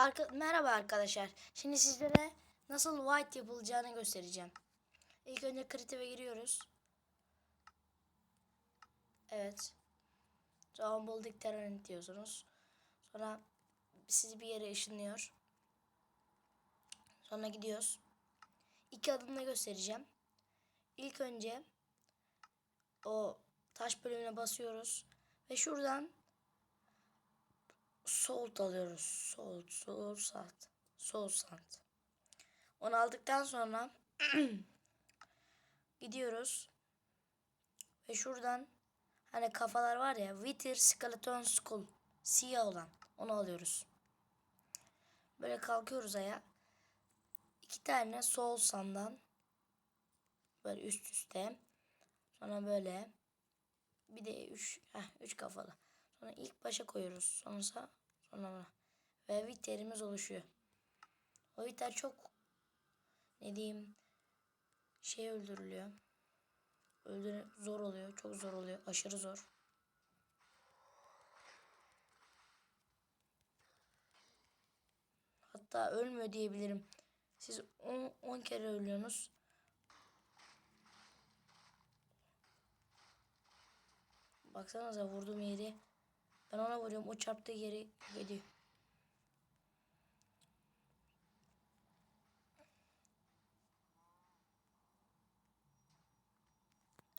Arka Merhaba arkadaşlar. Şimdi sizlere nasıl white yapılacağını göstereceğim. İlk önce Creative'e giriyoruz. Evet. Sonra bulduk terörent diyorsunuz. Sonra sizi bir yere ışınlıyor. Sonra gidiyoruz. İki adımda göstereceğim. İlk önce o taş bölümüne basıyoruz. Ve şuradan Salt alıyoruz. Salt, sol, salt. Sol, salt. Onu aldıktan sonra gidiyoruz. Ve şuradan hani kafalar var ya Wither Skeleton Skull. Siyah olan. Onu alıyoruz. Böyle kalkıyoruz aya. İki tane sol sandan böyle üst üste. Sonra böyle bir de üç, heh, üç kafalı. Sonra ilk başa koyuyoruz. Sonra sonra ve viterimiz oluşuyor. O viter çok ne diyeyim şey öldürülüyor. Öldür zor oluyor. Çok zor oluyor. Aşırı zor. Hatta ölmüyor diyebilirim. Siz 10 kere ölüyorsunuz. Baksanıza vurduğum yeri. Ben ona vuruyorum. O çarptığı yeri gidiyor.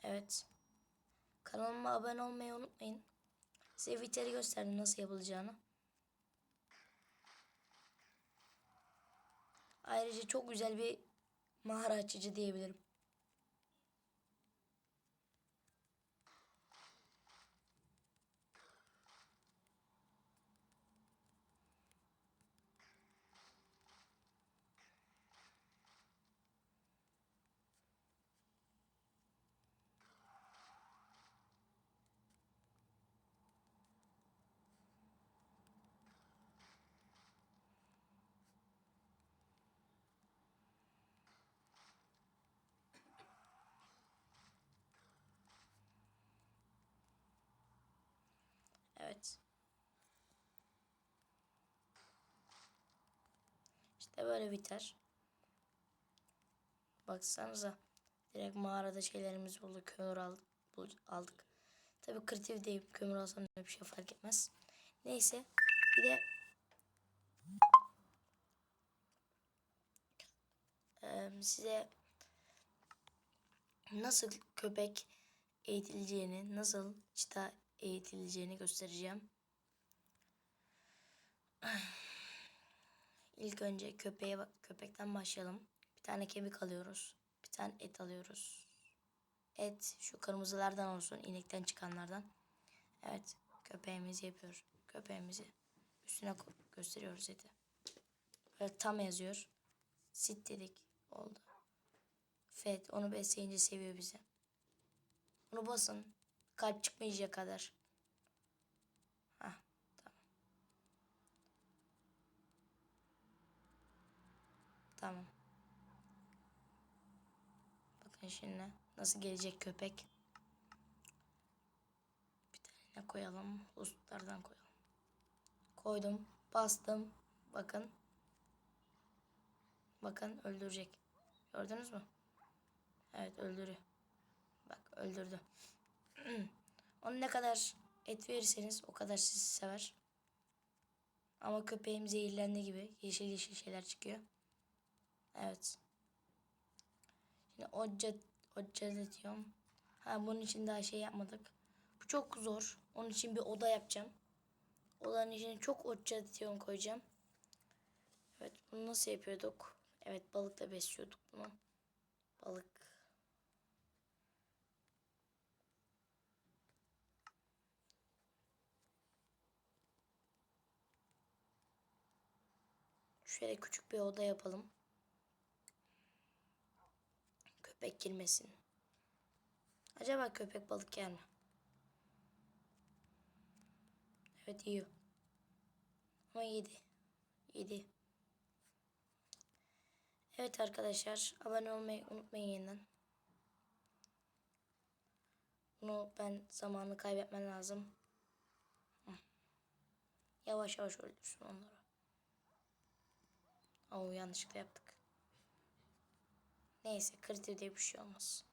Evet. Kanalıma abone olmayı unutmayın. Size viteri gösterdim nasıl yapılacağını. Ayrıca çok güzel bir mağara açıcı diyebilirim. Evet. İşte böyle biter. Baksanıza. Direkt mağarada şeylerimiz bulduk. Kömür aldık. aldık. Tabii kreatif değil. Kömür alsam bir şey fark etmez. Neyse. Bir de size nasıl köpek eğitileceğini, nasıl çita eğitileceğini göstereceğim. İlk önce köpeğe bak köpekten başlayalım. Bir tane kemik alıyoruz. Bir tane et alıyoruz. Et şu kırmızılardan olsun, inekten çıkanlardan. Evet, köpeğimizi yapıyor. Köpeğimizi üstüne gösteriyoruz eti. Böyle tam yazıyor. Sit dedik. Oldu. Fed onu besleyince seviyor bizi. Bunu basın. Kalp çıkmayacak kadar. Hah, tamam. Tamam. Bakın şimdi nasıl gelecek köpek. Bir tane koyalım. Hostlardan koyalım. Koydum. Bastım. Bakın. Bakın öldürecek. Gördünüz mü? Evet öldürüyor. Bak öldürdü. Onu ne kadar et verirseniz o kadar sizi sever. Ama köpeğim zehirlendi gibi yeşil yeşil şeyler çıkıyor. Evet. Şimdi occa, occa diyorum. Ha bunun için daha şey yapmadık. Bu çok zor. Onun için bir oda yapacağım. Odanın içine çok occa diyorum koyacağım. Evet bunu nasıl yapıyorduk? Evet balıkla besliyorduk bunu. Balık Şöyle küçük bir oda yapalım. Köpek girmesin. Acaba köpek balık yer mi? Evet yiyor. Ama yedi. Yedi. Evet arkadaşlar abone olmayı unutmayın yeniden. Bunu ben zamanı kaybetmem lazım. Yavaş yavaş öldürsün onları. Oo yanlışlıkla yaptık. Neyse kriter diye bir şey olmaz.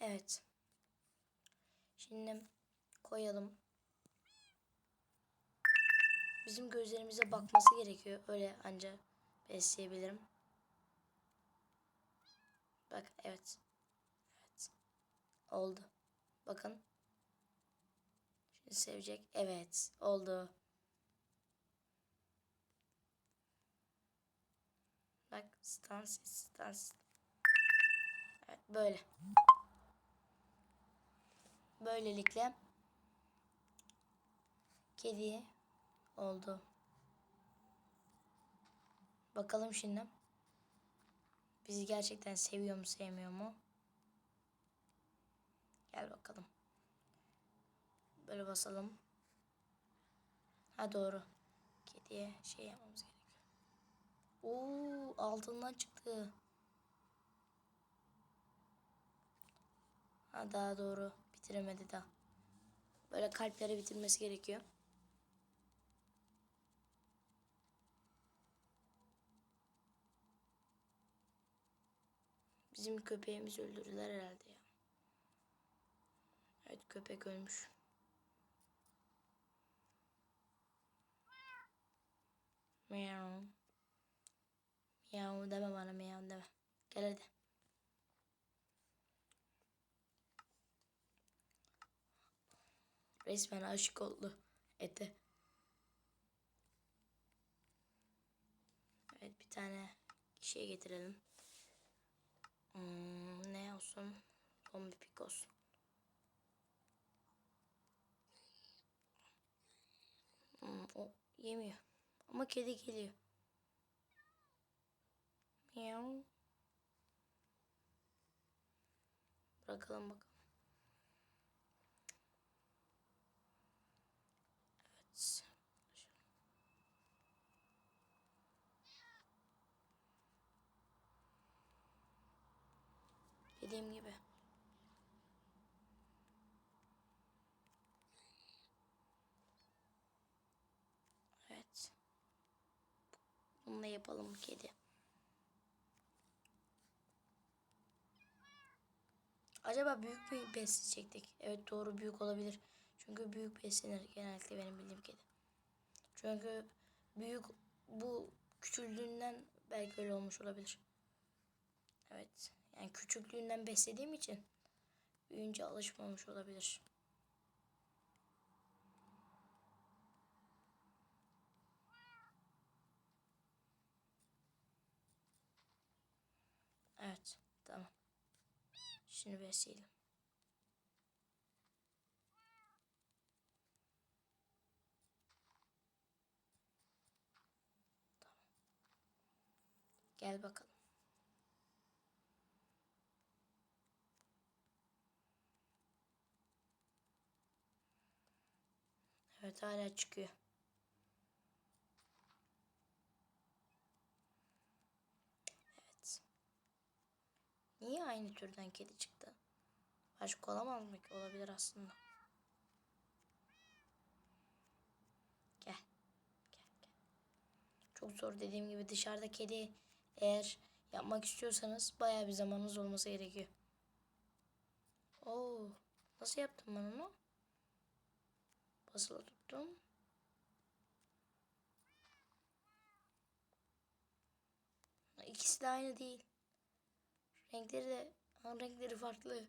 Evet. Şimdi koyalım. Bizim gözlerimize bakması gerekiyor. Öyle anca besleyebilirim. Bak evet. Evet. Oldu. Bakın. Şimdi sevecek. Evet. Oldu. Bak stans stans. Evet böyle. Böylelikle kedi oldu. Bakalım şimdi. Bizi gerçekten seviyor mu sevmiyor mu? Gel bakalım. Böyle basalım. Ha doğru. Kediye şey yapmamız gerekiyor. Oo altından çıktı. Ha daha doğru. Bitiremedi daha. Böyle kalpleri bitirmesi gerekiyor. Bizim köpeğimizi öldürdüler herhalde ya. Evet köpek ölmüş. Miau. Miau deme bana miau deme. Gel hadi. Resmen aşık oldu ete. Evet bir tane şey getirelim. Hmm, ne olsun? Zombi pik olsun. Hmm, o yemiyor. Ama kedi geliyor. Miau. Bırakalım bakalım. Evet. Dediğim gibi. Evet. Bunu yapalım kedi. Acaba büyük bir besleyecektik. Evet doğru büyük olabilir. Çünkü büyük beslenir genellikle benim bildiğim kedi. Çünkü büyük bu küçüldüğünden belki öyle olmuş olabilir. Evet. Yani küçüklüğünden beslediğim için büyüyünce alışmamış olabilir. Evet. Tamam. Şimdi besleyelim. Tamam. Gel bakalım. Evet hala çıkıyor. Evet. Niye aynı türden kedi çıktı? Başka olamaz mı ki? Olabilir aslında. Gel. Gel gel. Çok zor dediğim gibi dışarıda kedi eğer yapmak istiyorsanız bayağı bir zamanınız olması gerekiyor. Oo, nasıl yaptım ben onu? Basılı tuttum. İkisi de aynı değil. Renkleri de renkleri farklı.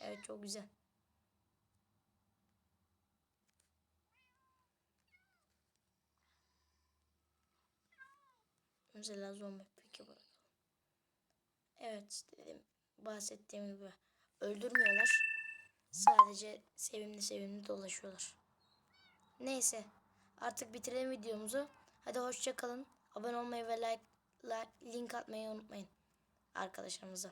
Evet çok güzel. Mesela zombi peki bırakalım. Evet dedim bahsettiğim gibi öldürmüyorlar. Sadece sevimli sevimli dolaşıyorlar. Neyse artık bitirelim videomuzu. Hadi hoşça kalın. Abone olmayı ve like, like link atmayı unutmayın arkadaşlarımıza.